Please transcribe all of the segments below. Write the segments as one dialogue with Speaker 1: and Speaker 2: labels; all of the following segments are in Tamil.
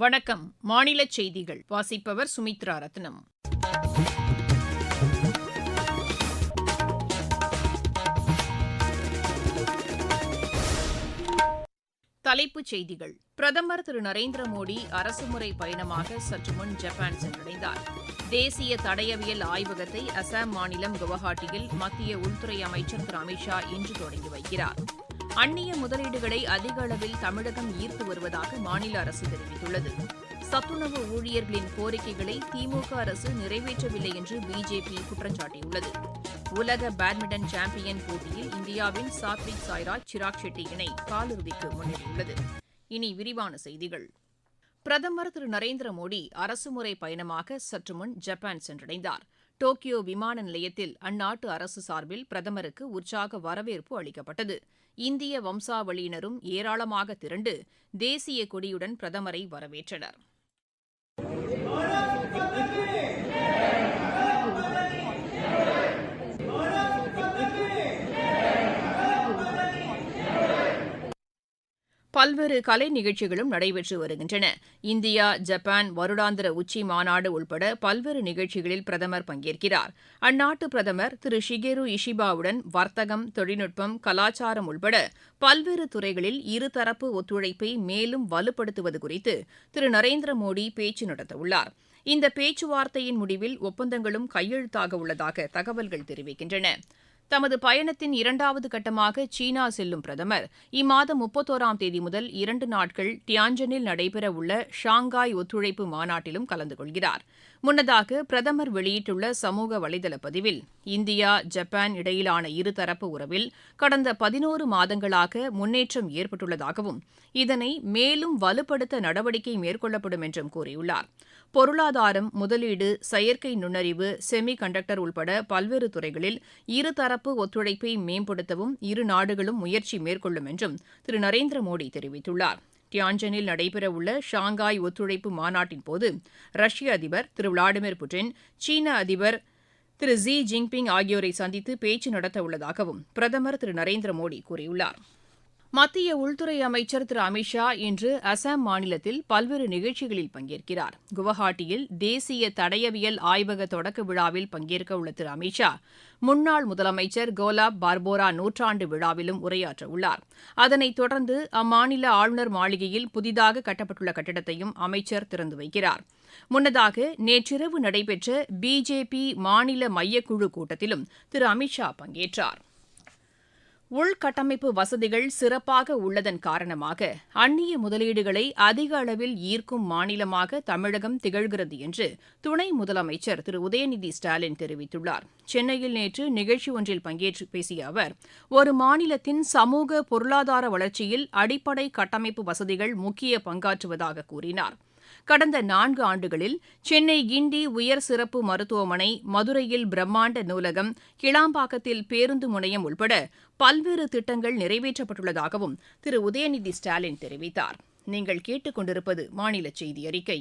Speaker 1: வணக்கம் மாநில செய்திகள் வாசிப்பவர் சுமித்ரா ரத்னம் தலைப்புச் செய்திகள் பிரதமர் திரு நரேந்திர மோடி அரசுமுறை பயணமாக சற்று முன் ஜப்பான் சென்றடைந்தார் தேசிய தடயவியல் ஆய்வகத்தை அசாம் மாநிலம் குவஹாட்டியில் மத்திய உள்துறை அமைச்சர் திரு அமித்ஷா இன்று தொடங்கி வைக்கிறாா் அந்நிய முதலீடுகளை அதிக அளவில் தமிழகம் ஈர்த்து வருவதாக மாநில அரசு தெரிவித்துள்ளது சத்துணவு ஊழியர்களின் கோரிக்கைகளை திமுக அரசு நிறைவேற்றவில்லை என்று பிஜேபி குற்றஞ்சாட்டியுள்ளது உலக பேட்மிண்டன் சாம்பியன் போட்டியில் இந்தியாவின் சாத்விக் சாய்ராஜ் சிராக் ஷெட்டி இணை காலிறுதிக்கு முன்னேறியுள்ளது இனி விரிவான செய்திகள் பிரதமர் திரு நரேந்திர மோடி அரசுமுறை பயணமாக சற்றுமுன் ஜப்பான் சென்றடைந்தார் டோக்கியோ விமான நிலையத்தில் அந்நாட்டு அரசு சார்பில் பிரதமருக்கு உற்சாக வரவேற்பு அளிக்கப்பட்டது இந்திய வம்சாவளியினரும் ஏராளமாக திரண்டு தேசிய கொடியுடன் பிரதமரை வரவேற்றனா் பல்வேறு கலை நிகழ்ச்சிகளும் நடைபெற்று வருகின்றன இந்தியா ஜப்பான் வருடாந்திர உச்சி மாநாடு உள்பட பல்வேறு நிகழ்ச்சிகளில் பிரதமர் பங்கேற்கிறார் அந்நாட்டு பிரதமர் திரு ஷிகேரு இஷிபாவுடன் வர்த்தகம் தொழில்நுட்பம் கலாச்சாரம் உள்பட பல்வேறு துறைகளில் இருதரப்பு ஒத்துழைப்பை மேலும் வலுப்படுத்துவது குறித்து திரு நரேந்திர மோடி பேச்சு நடத்தவுள்ளார் இந்த பேச்சுவார்த்தையின் முடிவில் ஒப்பந்தங்களும் கையெழுத்தாக உள்ளதாக தகவல்கள் தெரிவிக்கின்றன தமது பயணத்தின் இரண்டாவது கட்டமாக சீனா செல்லும் பிரதமர் இம்மாதம் முப்பத்தோராம் தேதி முதல் இரண்டு நாட்கள் டியான்ஜனில் நடைபெறவுள்ள ஷாங்காய் ஒத்துழைப்பு மாநாட்டிலும் கலந்து கொள்கிறாா் முன்னதாக பிரதமர் வெளியிட்டுள்ள சமூக வலைதள பதிவில் இந்தியா ஜப்பான் இடையிலான இருதரப்பு உறவில் கடந்த பதினோரு மாதங்களாக முன்னேற்றம் ஏற்பட்டுள்ளதாகவும் இதனை மேலும் வலுப்படுத்த நடவடிக்கை மேற்கொள்ளப்படும் என்றும் கூறியுள்ளார் பொருளாதாரம் முதலீடு செயற்கை நுண்ணறிவு செமி கண்டக்டர் உள்பட பல்வேறு துறைகளில் இருதரப்பு ஒத்துழைப்பை மேம்படுத்தவும் இரு நாடுகளும் முயற்சி மேற்கொள்ளும் என்றும் திரு நரேந்திர மோடி தெரிவித்துள்ளார் டியான்ஜனில் நடைபெறவுள்ள ஷாங்காய் ஒத்துழைப்பு மாநாட்டின் போது ரஷ்ய அதிபர் திரு விளாடிமிர் புட்டின் சீன அதிபர் திரு ஜி ஜின்பிங் ஆகியோரை சந்தித்து பேச்சு நடத்த உள்ளதாகவும் பிரதமர் திரு நரேந்திர மோடி கூறியுள்ளாா் மத்திய உள்துறை அமைச்சர் திரு அமித் ஷா இன்று அசாம் மாநிலத்தில் பல்வேறு நிகழ்ச்சிகளில் பங்கேற்கிறார் குவஹாட்டியில் தேசிய தடயவியல் ஆய்வக தொடக்க விழாவில் பங்கேற்க உள்ள திரு அமித் ஷா முன்னாள் முதலமைச்சர் கோலாப் பார்போரா நூற்றாண்டு விழாவிலும் உரையாற்ற உள்ளார் அதனைத் தொடர்ந்து அம்மாநில ஆளுநர் மாளிகையில் புதிதாக கட்டப்பட்டுள்ள கட்டிடத்தையும் அமைச்சர் திறந்து வைக்கிறார் முன்னதாக நேற்றிரவு நடைபெற்ற பிஜேபி மாநில மையக்குழு கூட்டத்திலும் திரு அமித் ஷா பங்கேற்றாா் உள்கட்டமைப்பு வசதிகள் சிறப்பாக உள்ளதன் காரணமாக அந்நிய முதலீடுகளை அதிக அளவில் ஈர்க்கும் மாநிலமாக தமிழகம் திகழ்கிறது என்று துணை முதலமைச்சர் திரு உதயநிதி ஸ்டாலின் தெரிவித்துள்ளார் சென்னையில் நேற்று நிகழ்ச்சி ஒன்றில் பங்கேற்று பேசிய அவர் ஒரு மாநிலத்தின் சமூக பொருளாதார வளர்ச்சியில் அடிப்படை கட்டமைப்பு வசதிகள் முக்கிய பங்காற்றுவதாக கூறினாா் கடந்த நான்கு ஆண்டுகளில் சென்னை கிண்டி உயர் சிறப்பு மருத்துவமனை மதுரையில் பிரம்மாண்ட நூலகம் கிளாம்பாக்கத்தில் பேருந்து முனையம் உள்பட பல்வேறு திட்டங்கள் நிறைவேற்றப்பட்டுள்ளதாகவும் திரு உதயநிதி ஸ்டாலின் தெரிவித்தார் நீங்கள் கேட்டுக் கொண்டிருப்பது மாநில செய்தி அறிக்கை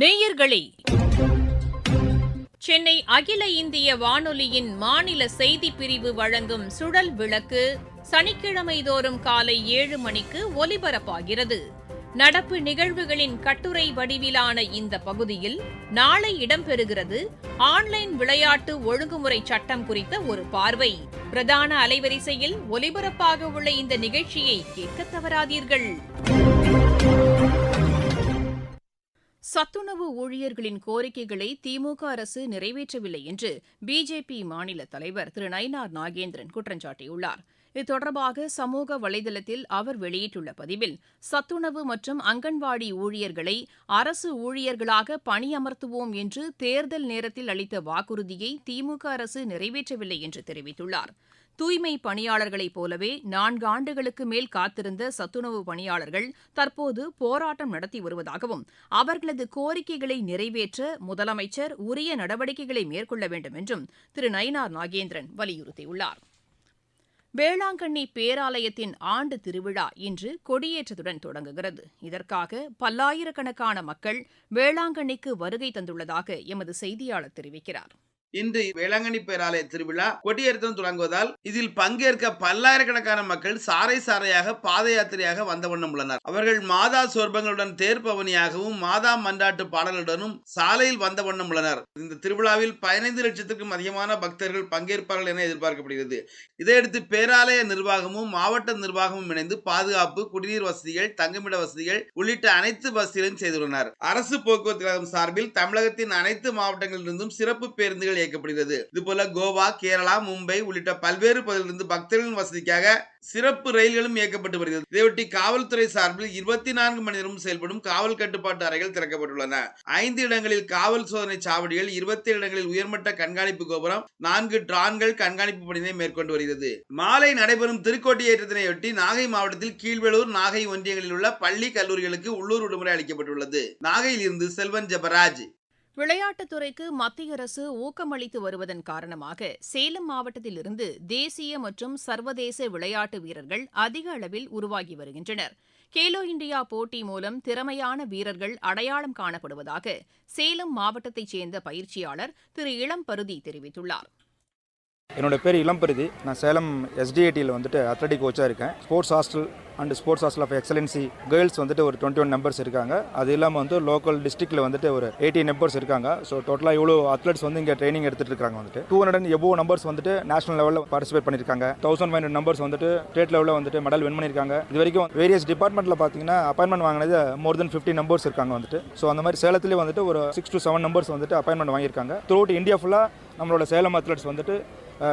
Speaker 1: நேயர்களே சென்னை அகில இந்திய வானொலியின் மாநில செய்தி பிரிவு வழங்கும் சுழல் விளக்கு சனிக்கிழமை தோறும் காலை ஏழு மணிக்கு ஒலிபரப்பாகிறது நடப்பு நிகழ்வுகளின் கட்டுரை வடிவிலான இந்த பகுதியில் நாளை இடம்பெறுகிறது ஆன்லைன் விளையாட்டு ஒழுங்குமுறை சட்டம் குறித்த ஒரு பார்வை பிரதான அலைவரிசையில் ஒலிபரப்பாக உள்ள இந்த நிகழ்ச்சியை கேட்க தவறாதீர்கள் சத்துணவு ஊழியர்களின் கோரிக்கைகளை திமுக அரசு நிறைவேற்றவில்லை என்று பிஜேபி மாநில தலைவர் திரு நயினார் நாகேந்திரன் குற்றம் சாட்டியுள்ளார் தொடர்பாக சமூக வலைதளத்தில் அவர் வெளியிட்டுள்ள பதிவில் சத்துணவு மற்றும் அங்கன்வாடி ஊழியர்களை அரசு ஊழியர்களாக பணியமர்த்துவோம் என்று தேர்தல் நேரத்தில் அளித்த வாக்குறுதியை திமுக அரசு நிறைவேற்றவில்லை என்று தெரிவித்துள்ளார் தூய்மை பணியாளர்களைப் போலவே நான்காண்டுகளுக்கு மேல் காத்திருந்த சத்துணவு பணியாளர்கள் தற்போது போராட்டம் நடத்தி வருவதாகவும் அவர்களது கோரிக்கைகளை நிறைவேற்ற முதலமைச்சர் உரிய நடவடிக்கைகளை மேற்கொள்ள வேண்டும் என்றும் திரு நயினார் நாகேந்திரன் வலியுறுத்தியுள்ளார் வேளாங்கண்ணி பேராலயத்தின் ஆண்டு திருவிழா இன்று கொடியேற்றத்துடன் தொடங்குகிறது இதற்காக பல்லாயிரக்கணக்கான மக்கள் வேளாங்கண்ணிக்கு வருகை தந்துள்ளதாக எமது செய்தியாளர் தெரிவிக்கிறாா்
Speaker 2: இன்று வேளாங்கண்ணி பேராலய திருவிழா கொடியேற்றம் தொடங்குவதால் இதில் பங்கேற்க பல்லாயிரக்கணக்கான மக்கள் சாறை சாறையாக பாத யாத்திரையாக வந்த வண்ணம் உள்ளனர் அவர்கள் மாதா சொர்பங்களுடன் பவனியாகவும் மாதா மன்றாட்டு பாடல்களுடனும் சாலையில் வந்த வண்ணம் உள்ளனர் இந்த திருவிழாவில் பதினைந்து லட்சத்துக்கும் அதிகமான பக்தர்கள் பங்கேற்பார்கள் என எதிர்பார்க்கப்படுகிறது இதையடுத்து பேராலய நிர்வாகமும் மாவட்ட நிர்வாகமும் இணைந்து பாதுகாப்பு குடிநீர் வசதிகள் தங்குமிட வசதிகள் உள்ளிட்ட அனைத்து வசதிகளையும் செய்துள்ளனர் அரசு போக்குவரத்து கழகம் சார்பில் தமிழகத்தின் அனைத்து மாவட்டங்களிலிருந்தும் சிறப்பு பேருந்துகள் ரயில்கள் இயக்கப்படுகிறது இது போல கோவா கேரளா மும்பை உள்ளிட்ட பல்வேறு பகுதிகளிலிருந்து பக்தர்களின் வசதிக்காக சிறப்பு ரயில்களும் இயக்கப்பட்டு வருகிறது இதையொட்டி காவல்துறை சார்பில் இருபத்தி நான்கு மணி நேரம் செயல்படும் காவல் கட்டுப்பாட்டு அறைகள் திறக்கப்பட்டுள்ளன ஐந்து இடங்களில் காவல் சோதனை சாவடிகள் இருபத்தி இடங்களில் உயர்மட்ட கண்காணிப்பு கோபுரம் நான்கு டிரான்கள் கண்காணிப்பு பணியை மேற்கொண்டு வருகிறது மாலை நடைபெறும் திருக்கோட்டி ஏற்றத்தினையொட்டி நாகை மாவட்டத்தில் கீழ்வேலூர் நாகை ஒன்றியங்களில் உள்ள பள்ளி கல்லூரிகளுக்கு உள்ளூர் விடுமுறை அளிக்கப்பட்டுள்ளது நாகையில் இருந்து செல்வன் ஜபராஜ்
Speaker 1: விளையாட்டுத் துறைக்கு மத்திய அரசு ஊக்கமளித்து வருவதன் காரணமாக சேலம் மாவட்டத்திலிருந்து தேசிய மற்றும் சர்வதேச விளையாட்டு வீரர்கள் அதிக அளவில் உருவாகி வருகின்றனர் கேலோ இண்டியா போட்டி மூலம் திறமையான வீரர்கள் அடையாளம் காணப்படுவதாக சேலம் மாவட்டத்தைச் சேர்ந்த பயிற்சியாளர் திரு இளம்பருதி தெரிவித்துள்ளார்
Speaker 3: என்னோடய பேர் இளம்பருதி நான் சேலம் எஸ்டிஐடியில் வந்துட்டு அத்லட்டிக் கோச்சாக இருக்கேன் sports hostel and sports hostel of excellency girls வந்துட்டு ஒரு டுவெண்ட்டி ஒன் மெம்பர்ஸ் இருக்காங்க அது இல்லாமல் வந்து லோக்கல் டிஸ்ட்ரிக்டில் வந்துட்டு ஒரு எயிட்டி மெம்பர்ஸ் இருக்காங்க ஸோ டோட்டலாக இவ்வளோ அத்லட்ஸ் வந்து இங்கே ட்ரைனிங் எடுத்துகிட்டு இருக்காங்க வந்துட்டு டூ ஹண்ட்ரட் அண்ட் எவ்வளோ நம்பர்ஸ் வந்துட்டு நேஷனல் லெவலில் பார்ட்டிசிபேட் பண்ணியிருக்காங்க தௌசண்ட் ஃபைவ் ஹண்ட்ரட் நம்பர்ஸ் வந்துட்டு ஸ்டேட் லெவலில் வந்துட்டு மெடல் வின் பண்ணியிருக்காங்க இது வரைக்கும் வேரியஸ் டிபார்ட்மெண்ட்டில் பார்த்தீங்கன்னா அப்பாயின்மெண்ட் வாங்கினது மோர் தென் ஃபிஃப்டி நம்பர்ஸ் இருக்காங்க வந்துட்டு ஸோ அந்த மாதிரி சேலத்துலேயே வந்துட்டு ஒரு சிக்ஸ் டு செவன் நம்பர்ஸ் வந்துட்டு அப்பாயின்மெண்ட் வாங்கியிருக்காங்க த்ரூ அவுட் இந்தியா ஃபுல்லாக நம்மளோட சேலம் அத்லட்ஸ் வந்துட்டு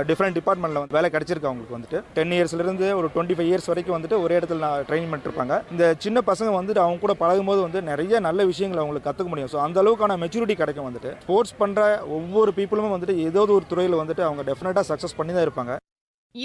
Speaker 3: டிஃப்ரெண்ட் டிபார்ட்மெண்ட்டில் வந்து வேலை கிடச்சிருக்கு அவங்களுக்கு வந்துட்டு டென் இயர்ஸ்லேருந்து ஒரு டுவெண்ட்டி ஃபைவ் இயர்ஸ் வரைக்கும் வந்துட்டு ஒரே இடத்துல நான் ட்ரைனிங் பண்ணிட்டுருப்பாங்க இந்த சின்ன பசங்க வந்துட்டு அவங்க கூட பழகும் போது வந்து நிறைய நல்ல விஷயங்களை அவங்களுக்கு கற்றுக்க முடியும் ஸோ அந்த அளவுக்கான மெச்சூரிட்டி கிடைக்கும் வந்துட்டு ஸ்போர்ட்ஸ் பண்ணுற ஒவ்வொரு பீப்புளுமே வந்துட்டு ஏதாவது ஒரு துறையில் வந்துட்டு அவங்க டெஃபினட்டாக சக்ஸஸ் பண்ணி தான் இருப்பாங்க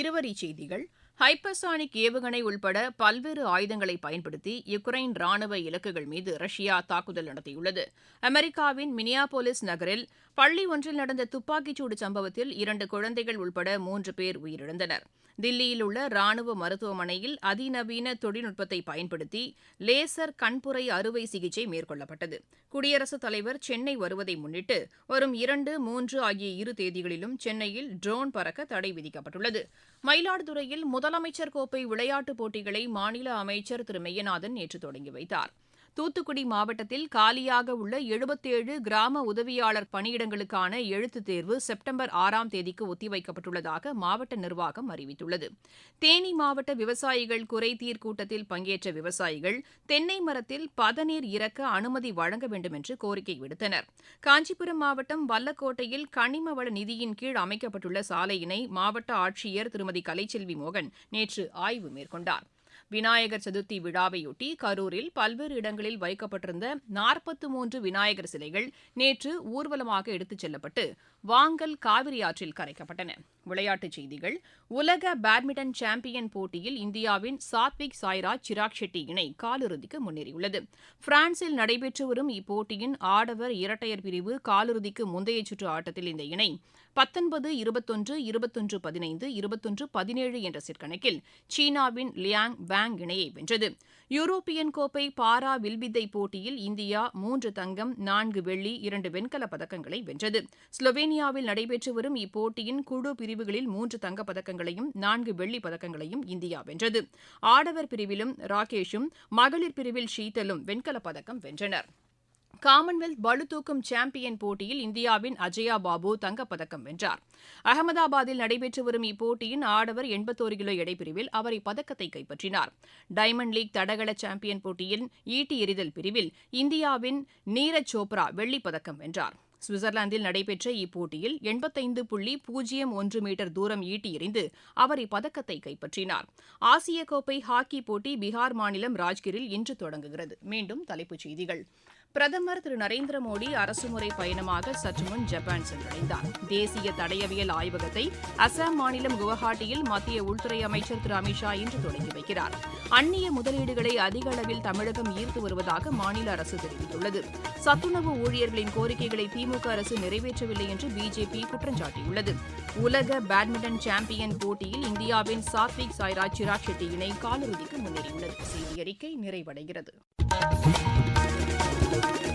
Speaker 1: இருவரி செய்திகள் ஹைப்பர்சானிக் ஏவுகணை உள்பட பல்வேறு ஆயுதங்களை பயன்படுத்தி யுக்ரைன் ராணுவ இலக்குகள் மீது ரஷ்யா தாக்குதல் நடத்தியுள்ளது அமெரிக்காவின் மினியாபோலிஸ் நகரில் பள்ளி ஒன்றில் நடந்த துப்பாக்கிச்சூடு சம்பவத்தில் இரண்டு குழந்தைகள் உள்பட மூன்று பேர் உயிரிழந்தனர் தில்லியில் உள்ள ராணுவ மருத்துவமனையில் அதிநவீன தொழில்நுட்பத்தை பயன்படுத்தி லேசர் கண்புரை அறுவை சிகிச்சை மேற்கொள்ளப்பட்டது குடியரசுத் தலைவர் சென்னை வருவதை முன்னிட்டு வரும் இரண்டு மூன்று ஆகிய இரு தேதிகளிலும் சென்னையில் ட்ரோன் பறக்க தடை விதிக்கப்பட்டுள்ளது மயிலாடுதுறையில் முதல் முதலமைச்சர் கோப்பை விளையாட்டுப் போட்டிகளை மாநில அமைச்சர் திரு மெய்யநாதன் நேற்று தொடங்கி வைத்தாா் தூத்துக்குடி மாவட்டத்தில் காலியாக உள்ள எழுபத்தேழு கிராம உதவியாளர் பணியிடங்களுக்கான எழுத்துத் தேர்வு செப்டம்பர் ஆறாம் தேதிக்கு ஒத்திவைக்கப்பட்டுள்ளதாக மாவட்ட நிர்வாகம் அறிவித்துள்ளது தேனி மாவட்ட விவசாயிகள் குறைதீர் கூட்டத்தில் பங்கேற்ற விவசாயிகள் தென்னை மரத்தில் பதநீர் இறக்க அனுமதி வழங்க வேண்டும் என்று கோரிக்கை விடுத்தனர் காஞ்சிபுரம் மாவட்டம் வல்லக்கோட்டையில் கனிம வள நிதியின் கீழ் அமைக்கப்பட்டுள்ள சாலையினை மாவட்ட ஆட்சியர் திருமதி கலைச்செல்வி மோகன் நேற்று ஆய்வு மேற்கொண்டாா் விநாயகர் சதுர்த்தி விழாவையொட்டி கரூரில் பல்வேறு இடங்களில் வைக்கப்பட்டிருந்த நாற்பத்து மூன்று விநாயகர் சிலைகள் நேற்று ஊர்வலமாக எடுத்துச் செல்லப்பட்டு வாங்கல் காவிரி ஆற்றில் கரைக்கப்பட்டன விளையாட்டுச் செய்திகள் உலக பேட்மிண்டன் சாம்பியன் போட்டியில் இந்தியாவின் சாத்விக் சாய்ராஜ் சிராக் ஷெட்டி இணை காலிறுதிக்கு முன்னேறியுள்ளது பிரான்சில் நடைபெற்று வரும் இப்போட்டியின் ஆடவர் இரட்டையர் பிரிவு காலிறுதிக்கு முந்தைய சுற்று ஆட்டத்தில் இந்த இணை பத்தொன்பது இருபத்தொன்று இருபத்தொன்று பதினைந்து இருபத்தொன்று பதினேழு என்ற சிற்கணக்கில் சீனாவின் லியாங் பேங் இணையை வென்றது யூரோப்பியன் கோப்பை பாரா வில்வித்தை போட்டியில் இந்தியா மூன்று தங்கம் நான்கு வெள்ளி இரண்டு வெண்கலப் பதக்கங்களை வென்றது ஸ்லோவேனியாவில் நடைபெற்று வரும் இப்போட்டியின் குழு பிரிவுகளில் மூன்று தங்கப் பதக்கங்களையும் நான்கு வெள்ளிப் பதக்கங்களையும் இந்தியா வென்றது ஆடவர் பிரிவிலும் ராகேஷும் மகளிர் பிரிவில் ஷீதலும் வெண்கலப் பதக்கம் வென்றனா் காமன்வெல்த் பளுதூக்கும் சாம்பியன் போட்டியில் இந்தியாவின் அஜயா பாபு தங்கப்பதக்கம் வென்றார் அகமதாபாத்தில் நடைபெற்று வரும் இப்போட்டியின் ஆடவர் எண்பத்தோரு கிலோ எடைப்பிரிவில் அவர் இப்பதக்கத்தை கைப்பற்றினார் டைமண்ட் லீக் தடகள சாம்பியன் போட்டியின் ஈட்டி எறிதல் பிரிவில் இந்தியாவின் நீரஜ் சோப்ரா வெள்ளிப்பதக்கம் வென்றார் சுவிட்சர்லாந்தில் நடைபெற்ற இப்போட்டியில் எண்பத்தைந்து புள்ளி பூஜ்ஜியம் ஒன்று மீட்டர் தூரம் ஈட்டி எறிந்து அவர் இப்பதக்கத்தை கைப்பற்றினார் ஆசிய கோப்பை ஹாக்கி போட்டி பீகார் மாநிலம் ராஜ்கிரில் இன்று தொடங்குகிறது மீண்டும் தலைப்புச் செய்திகள் பிரதமர் திரு நரேந்திர மோடி அரசுமுறை பயணமாக சற்றுமுன் ஜப்பான் சென்றடைந்தார் தேசிய தடயவியல் ஆய்வகத்தை அசாம் மாநிலம் குவஹாட்டியில் மத்திய உள்துறை அமைச்சர் திரு அமித்ஷா இன்று தொடங்கி வைக்கிறார் அந்நிய முதலீடுகளை அதிக அளவில் தமிழகம் ஈர்த்து வருவதாக மாநில அரசு தெரிவித்துள்ளது சத்துணவு ஊழியர்களின் கோரிக்கைகளை திமுக அரசு நிறைவேற்றவில்லை என்று பிஜேபி குற்றம் சாட்டியுள்ளது உலக பேட்மிண்டன் சாம்பியன் போட்டியில் இந்தியாவின் சாத்விக் சாய்ராஜ் சிராக் ஷெட்டி இணை காலிறுதிக்கு முன்னேறியுள்ளது செய்தி நிறைவடைகிறது Network.